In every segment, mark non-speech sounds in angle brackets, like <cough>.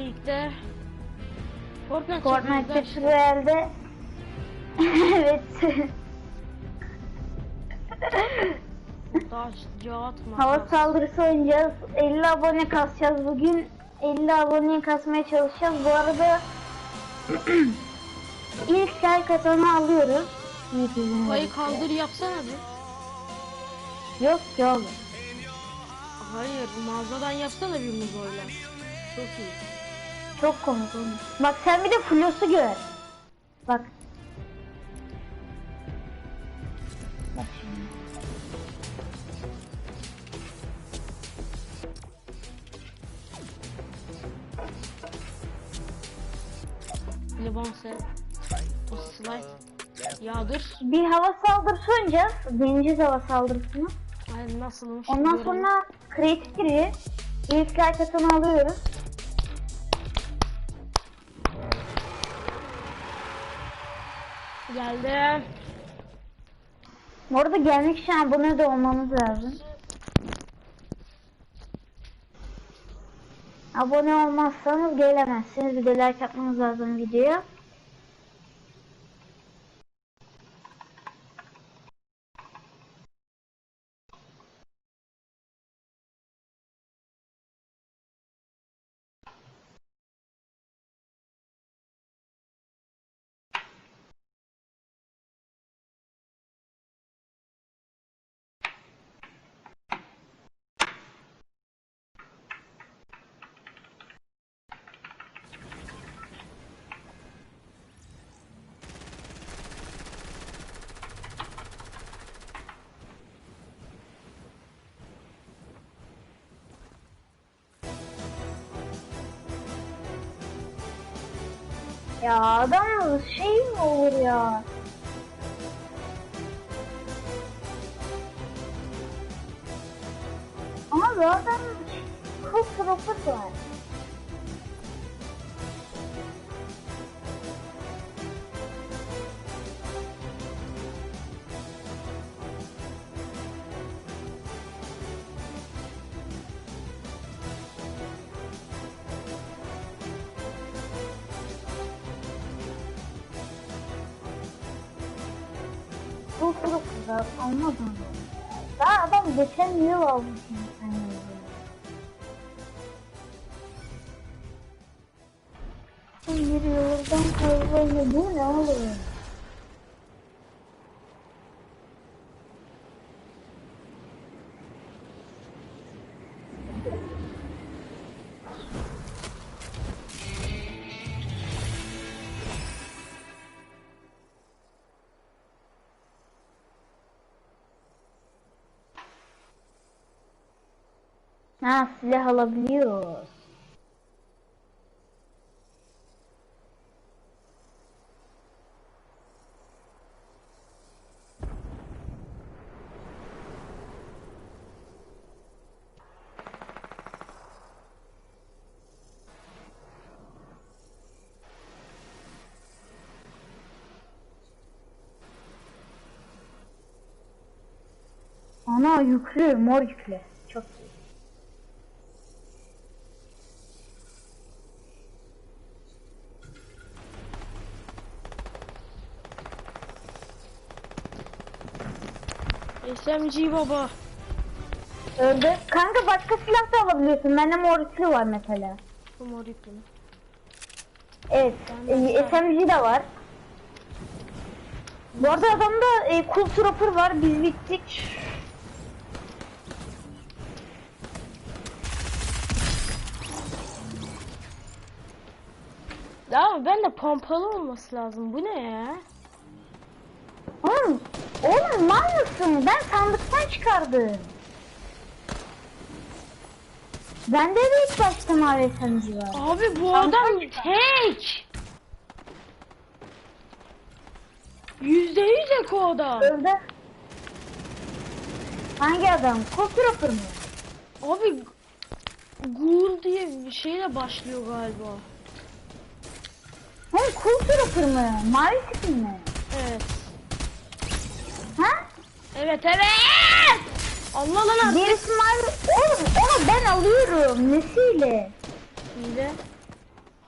birlikte Fortnite, Fortnite Royale'de evet. Taş, Hava saldırısı oynayacağız. 50 abone kasacağız bugün. 50 aboneyi kasmaya çalışacağız. Bu arada <clears throat> ilk like atanı alıyoruz. Kafayı kaldır yapsana bir. Yok ki oğlum. Hayır mağazadan yapsana bir muzoyla. Çok iyi. Çok komik oğlum. Bak sen bir de Flos'u gör. Bak. Bak şimdi. Lebanse. O slide. Yağdır. Bir hava saldırısı oynayacağız. Deneyeceğiz hava saldırısını. Ay nasılmış? Ondan sonra kreatif gireceğiz. İlk like atanı alıyoruz. Geldim. Bu gelmek için abone de olmamız lazım. Abone olmazsanız gelemezsiniz. Bir de like atmanız lazım videoya. Ya adam şey mi olur ya? Ama zaten çok profit. Çok profit var. Anladım. Daha adam geçen yıl almış. yani. Bir yıldan fazla bu ne olur? Ha silah alabiliyoruz. Ana yüklü, mor yüklü. Çok iyi. SMG baba. Öldü. Kanka başka silah da alabiliyorsun. Bende mor var mesela. Bu mor mü? Evet. E, SMG de var. Bu arada adamda e, cool trooper var. Biz bittik. Ya ben de pompalı olması lazım. Bu ne ya? Oğlum, oğlum mal mısın? Ben sandıktan çıkardım. Bende de ilk başta mavi SMG var. Abi bu adam tek. Yüzde yüz eko adam. Öldü. Hangi adam? Cool trooper mı? Abi Ghoul diye bir şeyle başlıyor galiba. Oğlum cool trooper mı? Mavi skin mi? Evet. Ha? Evet evet. Allah lan artık. Gerisi mavi. Oğlum onu ben alıyorum. Nesiyle? Hile.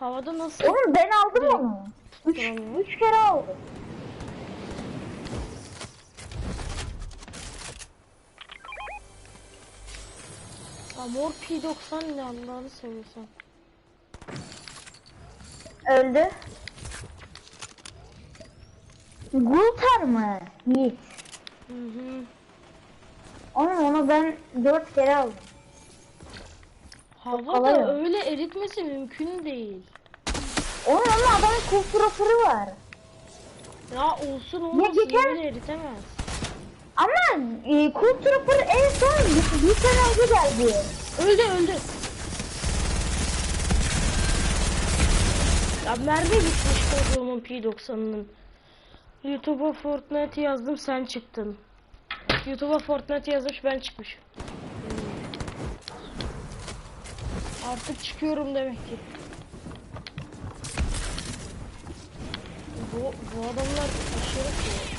Havada nasıl? Oğlum ben aldım onu. Üç, Tamam. üç kere aldım. Ya mor P90 ne Allah'ını seviyorsan. Öldü. Gultar mı? Yiğit. Hı hı. Oğlum onu ben dört kere aldım. kolay Havada o. öyle eritmesi mümkün değil. Oğlum onun adamın kulturafırı var. Ya olsun olmasın geçen- öyle eritemez. Ama e, kulturafır en son bir, bir sene önce geldi. Öldü öldü. Ya mermi bitmiş koduğumun P90'ının. YouTube'a Fortnite yazdım sen çıktın. YouTube'a Fortnite yazmış ben çıkmışım. Artık çıkıyorum demek ki. Bu, bu adamlar aşırı şey.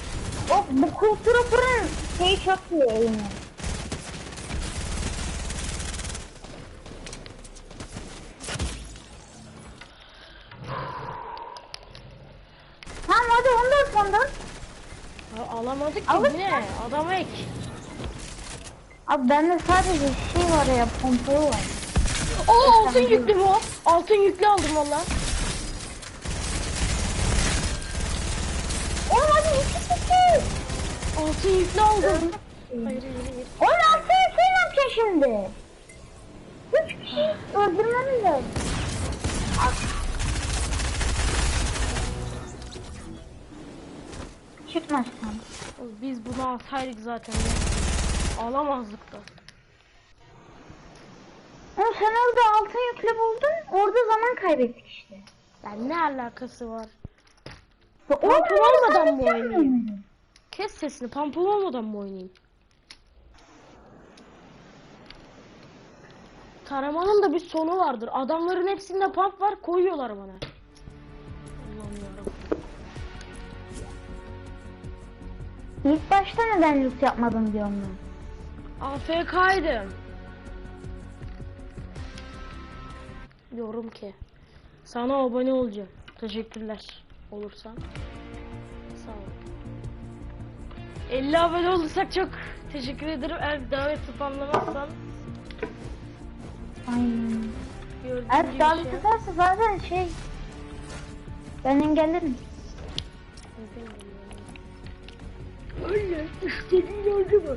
O bu kulturafırın şeyi çok iyi eğimi. Tamam hadi 14 14. Ya alamadık ki ne? Adam ek. Abi bende sadece şey var ya pompalı var. Oo altın yüklü bu. Altın yüklü aldım valla. Oğlum hadi iki kişi. Altın yüklü aldım. Hayır hayır hayır. Oğlum aslında sen ne yapacaksın şimdi? Üç kişi öldürmemiz lazım. Çıkmaz sen. Biz bunu alsaydık zaten ya. Alamazdık da. Oğlum sen orada altın yüklü buldun. Orada zaman kaybettik işte. Ben ne alakası var? Orada olmadan mı oynayayım? Kes sesini. Pampul olmadan mı oynayayım? Taramanın da bir sonu vardır. Adamların hepsinde pump var koyuyorlar bana. Allah'ım yarabbim. İlk başta neden loot yapmadın diyorum ben. AFK'ydım. Diyorum ki. Sana abone olacağım. Teşekkürler. Olursan. Sağ ol. 50 abone olursak çok teşekkür ederim. Eğer davet spamlamazsan Aynen. gördüğün Eğer gibi davet şey- ederse zaten şey... Ben engellerim. Öyle. İstediğin yolcu mu?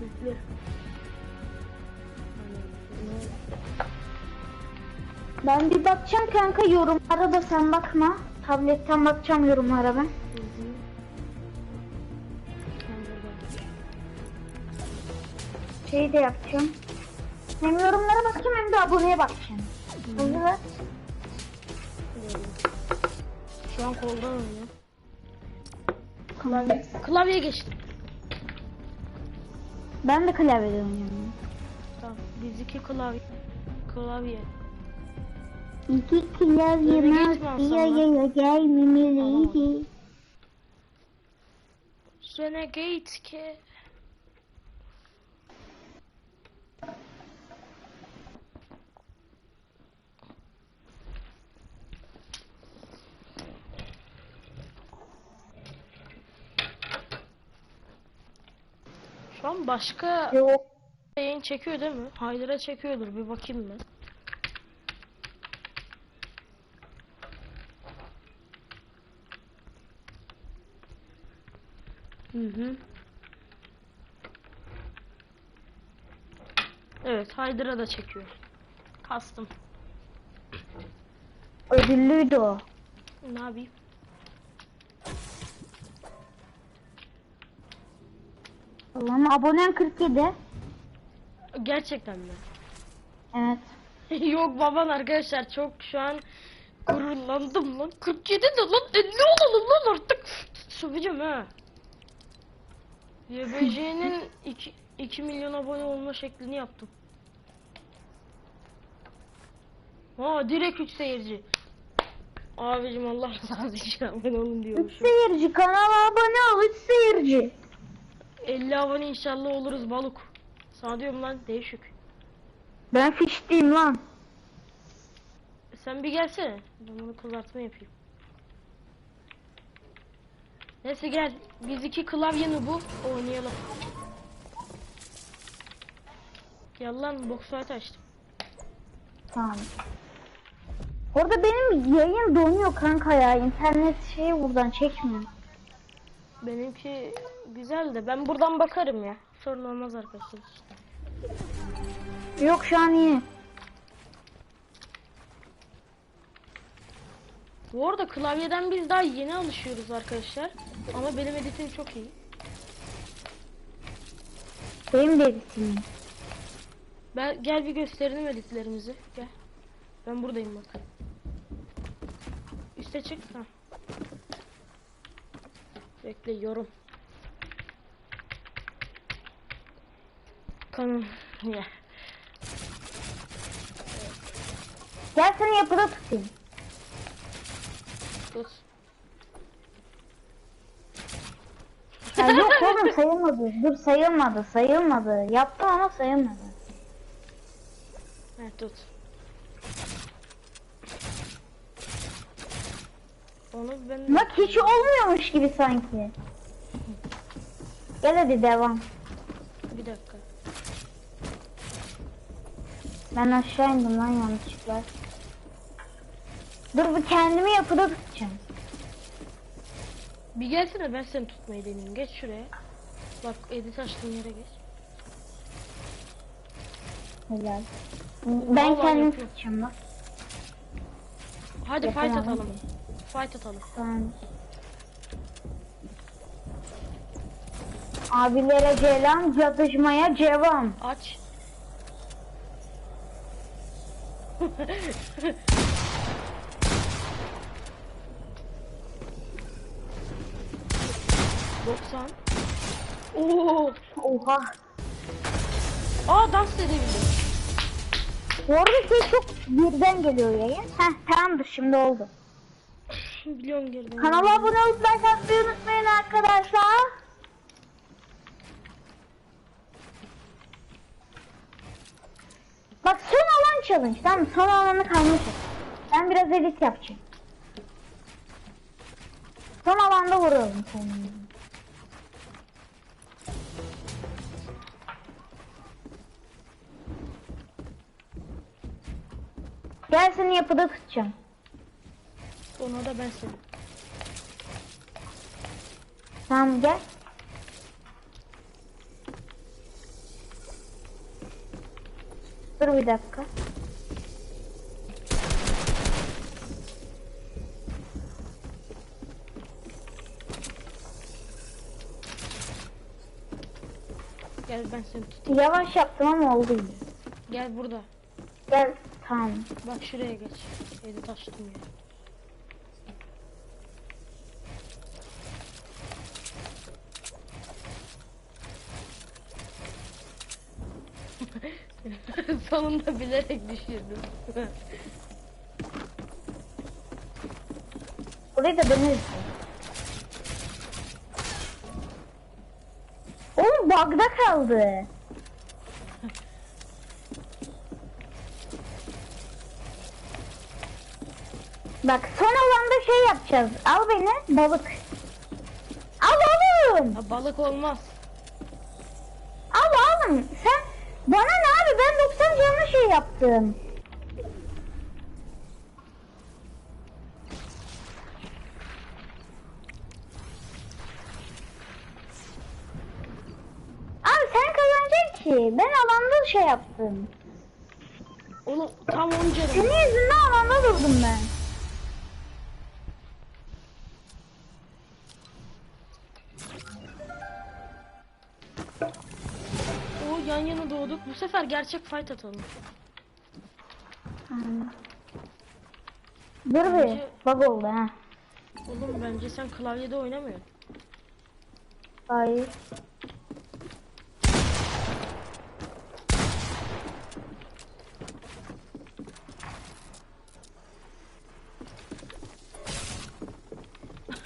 Bekle. Ben bir bakacağım kanka yorumlara da sen bakma. Tabletten bakacağım yorumlara ben. Şeyi de yapacağım. Hem yorumlara bakacağım hem de aboneye bakacağım. Biliyorum. Şu an koldan oynuyor. Klavye, klavye geçtim. Ben de klavyede oynuyorum. Tamam. Biz iki klavye. Klavye. İki klavye masaya gelmemeliydi. Renegade ki. Başka Yok. yayın çekiyor değil mi? Haydar'a çekiyordur bir bakayım ben. Hı hı. Evet, Haydar'a da çekiyor. Kastım. Ödüllüydü o. Ne yapayım? Allah'ım abonen 47. Gerçekten mi? Evet. <laughs> Yok baban arkadaşlar çok şu an gururlandım lan. 47 de lan e, ne olalım lan artık. Söveceğim ha. YBC'nin 2, 2 milyon abone olma şeklini yaptım. Aa direkt 3 seyirci. Abicim Allah razı için abone olun 3 diyormuşum. seyirci kanala abone ol 3 seyirci. 50 abone inşallah oluruz balık. Sana diyorum lan değişik. Ben fiştiyim lan. Sen bir gelsene. Ben bunu kızartma yapayım. Neyse gel. Biz iki klavye bu oynayalım. Gel lan box açtım. Tamam. Orada benim yayın donuyor kanka ya. İnternet şeyi buradan çekmiyor. Benimki güzel de ben buradan bakarım ya. Sorun olmaz arkadaşlar. Yok şu an iyi. Bu arada klavyeden biz daha yeni alışıyoruz arkadaşlar. Ama benim editim çok iyi. Benim de editim. Ben gel bir gösterelim editlerimizi. Gel. Ben buradayım bak. Üste çık. Ha. Bekle yorum. Kanım. Ya. Gel seni yapıda tutayım. Tut. Ya yok oğlum sayılmadı. Dur sayılmadı sayılmadı. Yaptım ama sayılmadı. Ha, tut. Onu ben Bak hiç olmuyormuş gibi sanki. Gel hadi devam. bir dakika. Ben aşağı indim lan yanlışlıkla. Dur bu kendimi yapıda tutacağım. Bir gelsene ben seni tutmayı deneyeyim. Geç şuraya. Bak edit açtığın yere geç. Helal. Ben Vallahi kendimi yapıyorum. tutacağım bak. Hadi Yapamam. fight atalım. Fight atalım. Tamam. Abilere selam, çatışmaya cevam. Aç. Doksan. Oo. Oha. Aa dans edebilirim. Bu arada şey çok birden geliyor yayın. Heh tamamdır şimdi oldu. Biliyorum girdim. Kanala abone olup like atmayı unutmayın arkadaşlar. Bak alan challenge tamam mı? Son alanı kalmış. Ben biraz edit yapacağım. Son alanda vuralım sonunu. Gel seni yapıda tutacağım. Ona da ben seni. Tamam gel. Dur bir dakika. Gel ben seni tutayım. Yavaş yaptım ama oldu yine. Gel burada. Gel tamam. Bak şuraya geç. Edit açtım ya. <laughs> Sonunda bilerek düşürdüm. Burayı da deneriz. Oğlum bug'da kaldı. Bak son alanda şey yapacağız. Al beni balık. Al oğlum. Ha, balık olmaz. Al oğlum. Sen bana ne abi ben 90 canlı şey yaptım. Ki. Ben alanda şey yaptım. Oğlum tam 10 canım. Senin yüzünden alanda durdum ben. O yan yana doğduk. Bu sefer gerçek fight atalım. Dur bir. Bence- Bug oldu ha. Oğlum bence sen klavyede oynamıyorsun. Hayır.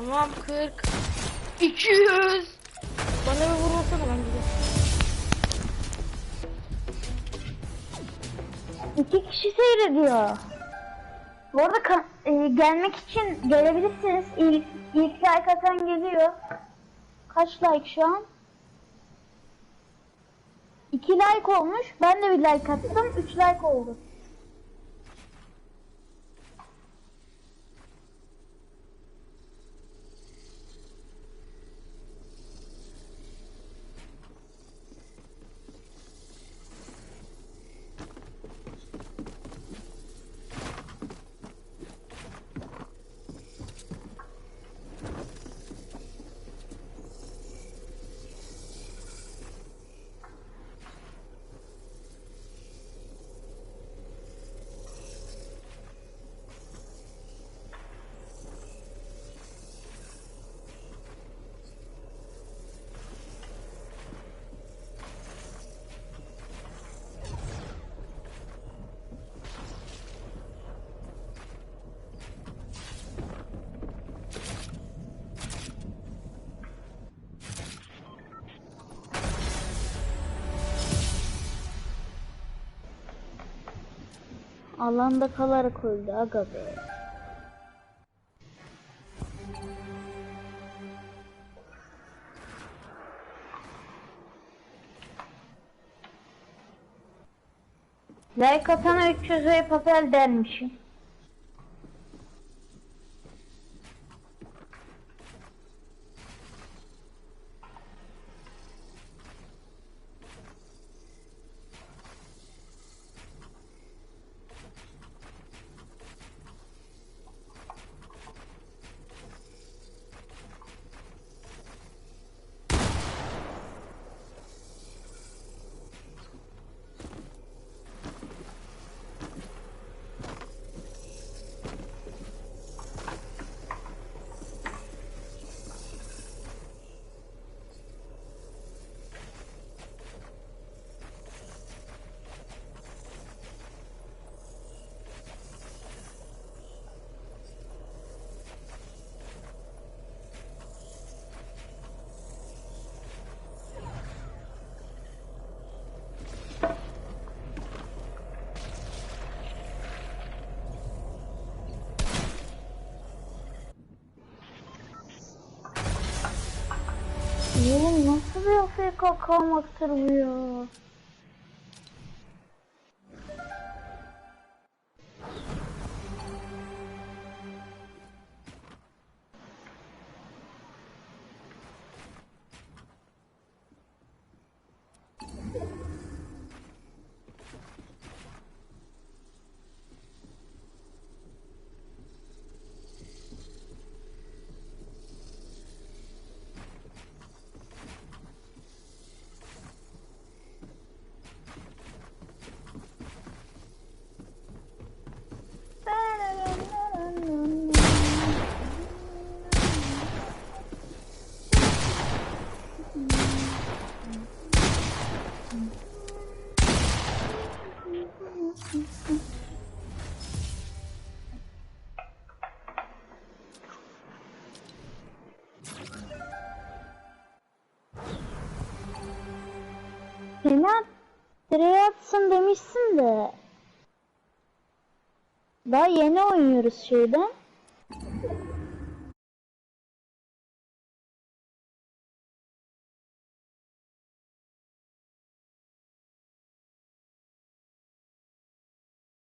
Tamam 40 200 Bana bir vurmasana ben gidiyorum. İki kişi seyrediyor. Bu arada e, gelmek için gelebilirsiniz. İlk, ilk like atan geliyor. Kaç like şu an? İki like olmuş. Ben de bir like attım. Üç like oldu. Alanda kalarak öldü aga be. Like atana 300 ve papel dermişim. Oğlum nasıl bir AFK kalmaktır bu ya? Demişsin de. Daha yeni oynuyoruz şeyden.